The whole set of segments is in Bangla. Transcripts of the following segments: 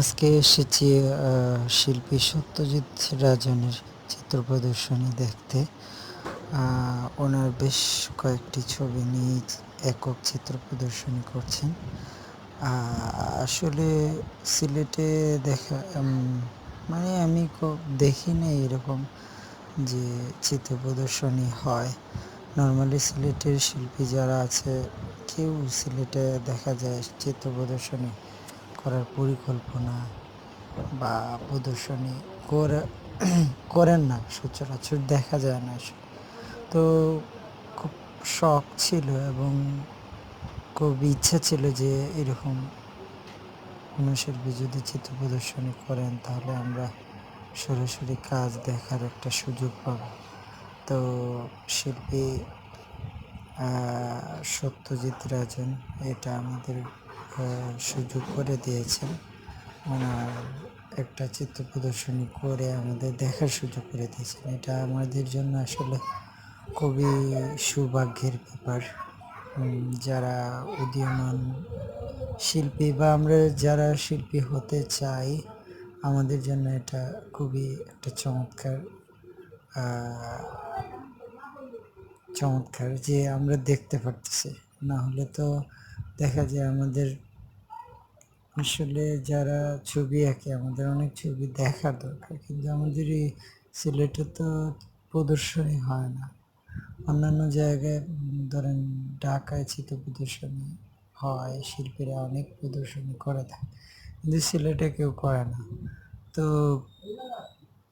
আজকে এসেছি শিল্পী সত্যজিৎ রাজনের চিত্র প্রদর্শনী দেখতে। ওনার বেশ কয়েকটি ছবি নিয়ে একক চিত্র প্রদর্শনী করছেন। আসলে সিলেটে দেখা মানে আমি দেখি না এরকম যে চিত্র প্রদর্শনী হয়। নর্মালি সিলেটের শিল্পী যারা আছে, কেউ সিলেটে দেখা যায় চিত্র প্রদর্শনী করার পরিকল্পনা বা প্রদর্শনী করে, করেন না সচরাচর, দেখা যায় না তো খুব শখ ছিল এবং খুব ইচ্ছা ছিল যে এরকম কোনো শিল্পী যদি চিত্র প্রদর্শনী করেন, তাহলে আমরা সরাসরি কাজ দেখার একটা সুযোগ পাব। তো শিল্পী সত্যজিৎ রাজন, এটা আমাদের সুযোগ করে দিয়েছেন। ওনার একটা চিত্র প্রদর্শনী করে আমাদের দেখার সুযোগ করে দিয়েছেন। এটা আমাদের জন্য আসলে খুবই সৌভাগ্যের ব্যাপার। যারা উদীয়মান শিল্পী বা আমরা যারা শিল্পী হতে চাই, আমাদের জন্য এটা খুবই একটা চমৎকার চমৎকার যে আমরা দেখতে পারতেছি। না হলে তো দেখা যায় আমাদের আসলে যারা ছবি আঁকে, আমাদের অনেক ছবি দেখা দরকার। কিন্তু আমাদের এই সিলেটে তো প্রদর্শনী হয় না। অন্যান্য জায়গায় ধরেন ঢাকায় চিত্র প্রদর্শনী হয়, শিল্পীরা অনেক প্রদর্শনী করে থাকে। কিন্তু সিলেটে কেউ করে না। তো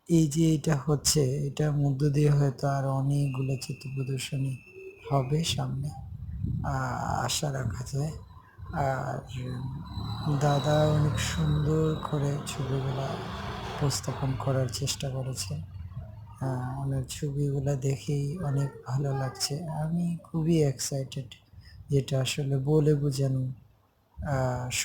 এই যে এটা হচ্ছে, এটার মধ্য দিয়ে হয়তো আর অনেকগুলো চিত্র প্রদর্শনী হবে সামনে। আশা রাখা যায় আর দাদা অনেক সুন্দর করে ছবিগুলো উপস্থাপন করার চেষ্টা করেছে। ওনার ছবিগুলো দেখেই অনেক ভালো লাগছে। আমি খুবই এক্সাইটেড যেটা আসলে বলে বোঝানো